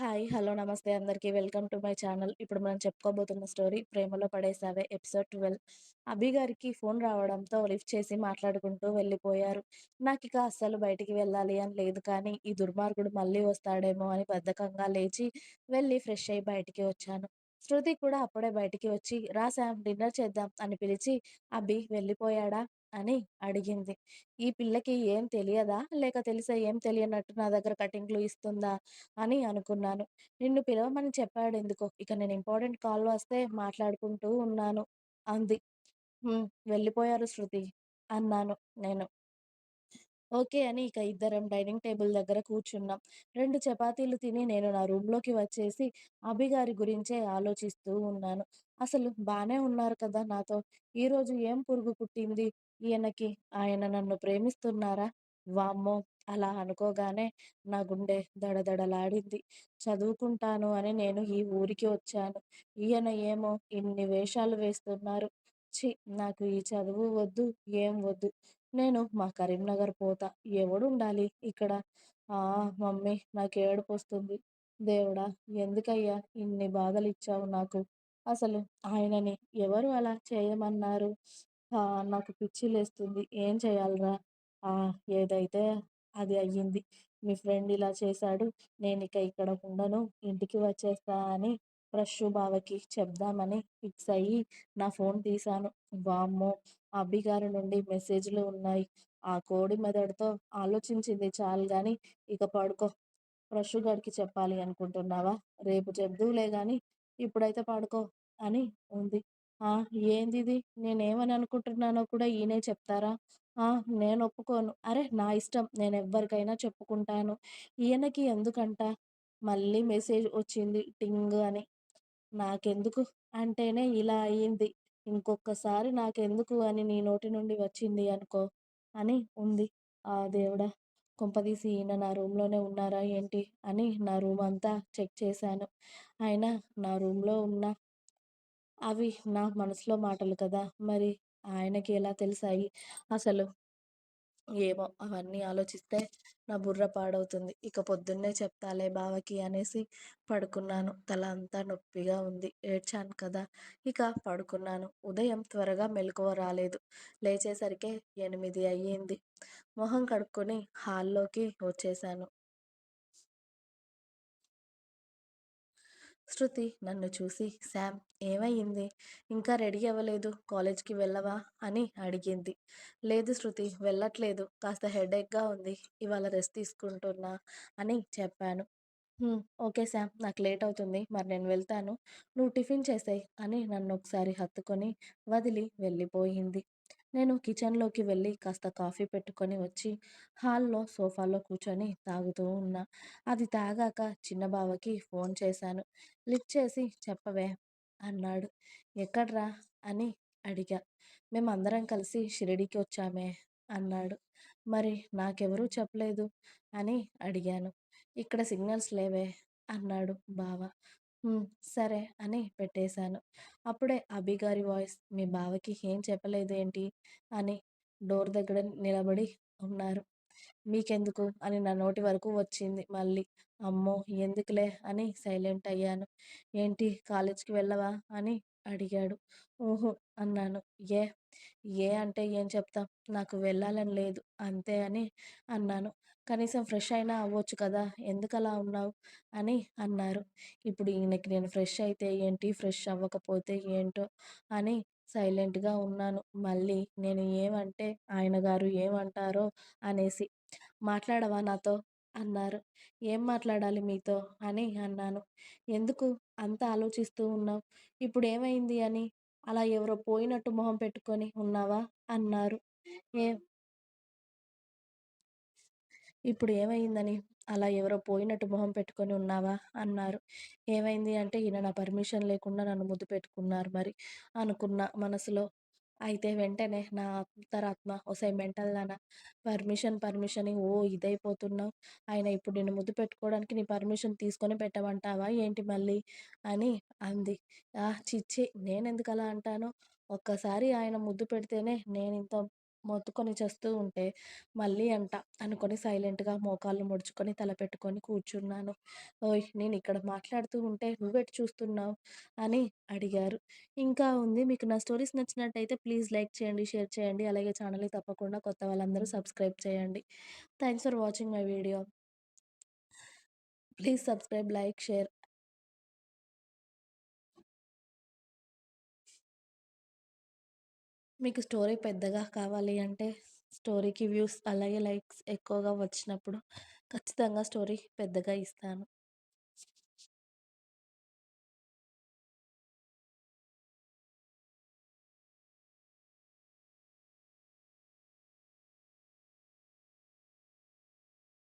Hi. Hello. నమస్తే అందరికీ. Welcome to my channel. ఇప్పుడు మనం చెప్పుకోబోతున్న స్టోరీ 'ప్రేమలో పడేసావే' ఎపిసోడ్ 12. అభి గారికి ఫోన్ రావడంతో లిఫ్ట్ చేసి మాట్లాడుకుంటూ వెళ్ళిపోయారు. నాకు ఇక అస్సలు బయటికి వెళ్ళాలి అని లేదు కానీ, ఈ దుర్మార్గుడు మళ్ళీ వస్తాడేమో అని బద్ధకంగా లేచి వెళ్ళి ఫ్రెష్ అయ్యి బయటికి వచ్చాను. శృతి కూడా అప్పుడే బయటికి వచ్చి రా శామ్ డిన్నర్ చేద్దాం అని పిలిచి అభి వెళ్ళిపోయాడా? అని అడిగింది. ఈ పిల్లకి ఏం తెలియదా? లేక తెలిసే ఏం తెలియనట్టు నా దగ్గర కటింగ్లు ఇస్తుందా? అని అనుకున్నాను. నిన్ను పిలవమని చెప్పాడెందుకో? ఇక నేను ఇంపార్టెంట్ కాల్ వస్తే మాట్లాడుకుంటూ ఉన్నాను అంది. హ్మ్. వెళ్ళిపోయారు శృతి అన్నాను నేను. ఓకే అని ఇక ఇద్దరం డైనింగ్ టేబుల్ దగ్గర కూర్చున్నాం. రెండు చపాతీలు తిని నేను నా రూమ్‌లోకి వచ్చేసి అభి గారి గురించే ఆలోచిస్తూ ఉన్నాను. అసలు బానే ఉన్నారు కదా నాతో! ఈరోజు ఏం పురుగు పుట్టింది ఈయనకి? ఆయన నన్ను ప్రేమిస్తున్నారా? వామ్మో! అలా అనుకోగానే నా గుండె దడదడలాడింది. చదువుకుంటాను అని నేను ఈ ఊరికి వచ్చాను. ఈయన ఏమో ఇన్ని వేషాలు వేస్తున్నారు. ఛీ! నాకు ఈ చదువు వద్దు, ఏం వద్దు. నేను మా కరీంనగర్ పోతా. ఎవడుండాలి ఇక్కడ? ఆ! మమ్మీ నాకు ఏడుపు వస్తుంది దేవుడా! ఎందుకయ్యా ఇన్ని బాధలు ఇచ్చావు నాకు? అసలు ఆయనని ఎవరు అలా చేయమన్నారు? ఆ! నాకు పిచ్చి లేస్తుంది. ఏం చేయాలిరా? ఆ! ఏదైతే అది అయ్యింది. మీ ఫ్రెండ్ ఇలా చేశాడు. నేను ఇక ఇక్కడ ఉండను. ఇంటికి వచ్చేస్తా అని రష్యు బావకి చెప్దామని ఫిక్స్ అయ్యి నా ఫోన్ తీశాను. వామ్మో! అబ్బి గారి నుండి మెసేజ్‌లు ఉన్నాయి. ఆ కోడి మెదడుతో ఆలోచించింది చాలు గాని ఇక పడుకో. ప్రషు గారికి చెప్పాలి అనుకుంటున్నావా? రేపు చెప్దూలే గాని ఇప్పుడైతే పడుకో అని ఉంది. ఆ! ఏందిది? నేనేమని అనుకుంటున్నానో కూడా ఈయనే చెప్తారా? ఆ! నేను ఒప్పుకోను అరే నా ఇష్టం. నేను ఎవ్వరికైనా చెప్పుకుంటాను. ఈయనకి ఎందుకంట? మళ్ళీ మెసేజ్ వచ్చింది టింగ్ అని. నాకెందుకు అంటేనే ఇలా అయింది. ఇంకొక్కసారి నాకెందుకు అని నీ నోటి నుండి వచ్చింది అనుకో అని ఉంది. ఆ దేవుడా! కొంపదీసి ఈయన నా రూమ్‌లోనే ఉన్నారా ఏంటి? అని నా రూమ్ అంతా చెక్ చేశాను. అయినా నా రూమ్‌లో ఉన్నా అవి నా మనసులో మాటలు కదా! మరి ఆయనకి ఎలా తెలిసాయి? అసలు ఏమో అవన్నీ ఆలోచిస్తే నా బుర్ర పాడవుతుంది. ఇక పొద్దున్నే చెప్తాలే బావకి అనేసి పడుకున్నాను. తల అంతా నొప్పిగా ఉంది. ఏడ్చాను కదా! ఇక పడుకున్నాను. ఉదయం త్వరగా మెలకువ రాలేదు. లేచేసరికి ఎనిమిది అయ్యింది. మొహం కడుక్కొని హాల్లోకి వచ్చేసాను శృతి నన్ను చూసి శామ్ ఏమైంది ఇంకా రెడీ అవ్వలేదు. కాలేజ్‌కి వెళ్ళవా? అని అడిగింది. లేదు శృతి వెళ్ళట్లేదు. కాస్త హెడేక్‌గా ఉంది. ఇవాళ రెస్ట్ తీసుకుంటున్నా అని చెప్పాను. ఓకే శామ్ నాకు లేట్ అవుతుంది. మరి నేను వెళ్తాను. నువ్వు టిఫిన్ చేసాయి అని నన్ను ఒకసారి హత్తుకొని వదిలి వెళ్ళిపోయింది. నేను కిచెన్‌లోకి వెళ్ళి కాస్త కాఫీ పెట్టుకొని వచ్చి హాల్‌లో సోఫాలో కూర్చొని తాగుతూ ఉన్నా. అది తాగాక చిన్న బావకి ఫోన్ చేశాను. లిఫ్ట్ చేసి చెప్పవే అన్నాడు. ఎక్కడ్రా? అని అడిగా. మేమందరం కలిసి షిరిడికి వచ్చామే అన్నాడు. మరి నాకెవరూ చెప్పలేదు అని అడిగాను. ఇక్కడ సిగ్నల్స్ లేవే అన్నాడు బావ. హ్మ్. సరే అని పెట్టేశాను. అప్పుడే అభి గారి వాయిస్ మీ బావకి ఏం చెప్పలేదు ఏంటి? అని డోర్ దగ్గర నిలబడి ఉన్నారు. మీకెందుకు? అని నా నోటి వరకు వచ్చింది మళ్ళీ. అమ్మో! ఎందుకులే అని సైలెంట్ అయ్యాను. ఏంటి కాలేజ్‌కి వెళ్ళవా? అని అడిగాడు. ఓహో అన్నాను. ఏ? ఏ అంటే ఏం చెప్తాం. నాకు వెళ్ళాలని లేదు అంతే అని అన్నాను. కనీసం ఫ్రెష్ అయినా అవ్వొచ్చు కదా! ఎందుకలా ఉన్నావు? అని అన్నారు. ఇప్పుడు ఈయనకి నేను ఫ్రెష్ అయితే ఏంటి? ఫ్రెష్ అవ్వకపోతే ఏంటో అని సైలెంట్‌గా ఉన్నాను. మళ్ళీ నేను ఏమంటే ఆయన గారు ఏమంటారో అనేసి. మాట్లాడవా నాతో? అన్నారు. ఏం మాట్లాడాలి మీతో? అని అన్నాను. ఎందుకు అంత ఆలోచిస్తూ ఉన్నావు? ఇప్పుడేమైంది అని అలా ఎవరో పోయినట్టు మొహం పెట్టుకొని ఉన్నావా? అన్నారు. ఏం ఇప్పుడు ఏమైందని అలా ఎవరో పోయినట్టు మొహం పెట్టుకొని ఉన్నావా? అన్నారు. ఏమైంది అంటే ఈయన నా పర్మిషన్ లేకుండా నన్ను ముద్దు పెట్టుకున్నారు మరి అనుకున్నా మనసులో. అయితే వెంటనే నా అంతరాత్మ ఒసేయ్ మెంటల్‌దానా! పర్మిషన్ పర్మిషన్ అని ఓ ఇదైపోతున్నావు. ఆయన ఇప్పుడు నిన్ను ముద్దు పెట్టుకోవడానికి నీ పర్మిషన్ తీసుకొని పెట్టమంటావా ఏంటి మళ్ళీ? అని అంది. ఆ! చిచ్చి నేను ఎందుకు అలా అంటాను? ఒక్కసారి ఆయన ముద్దు పెడితేనే నేను ఇంత మొత్తుకొని చేస్తూ ఉంటే, మళ్ళీ అంట అనుకొని సైలెంట్‌గా మోకాళ్ళు ముడుచుకొని, తల పెట్టుకొని కూర్చున్నాను. ఓయ్! నేను ఇక్కడ మాట్లాడుతూ ఉంటే నువ్వెటు చూస్తున్నావు? అని అడిగారు. ఇంకా ఉంది. మీకు నా స్టోరీస్ నచ్చినట్టయితే ప్లీజ్ లైక్ చేయండి, షేర్ చేయండి. అలాగే ఛానల్‌ని తప్పకుండా కొత్త వాళ్ళందరూ సబ్స్క్రైబ్ చేయండి. Thanks for watching my video. Please subscribe, like, share. మీకు స్టోరీ పెద్దగా కావాలి అంటే, స్టోరీకి వ్యూస్ అలాగే లైక్స్ ఎక్కువగా వచ్చినప్పుడు ఖచ్చితంగా స్టోరీ పెద్దగా ఇస్తాను.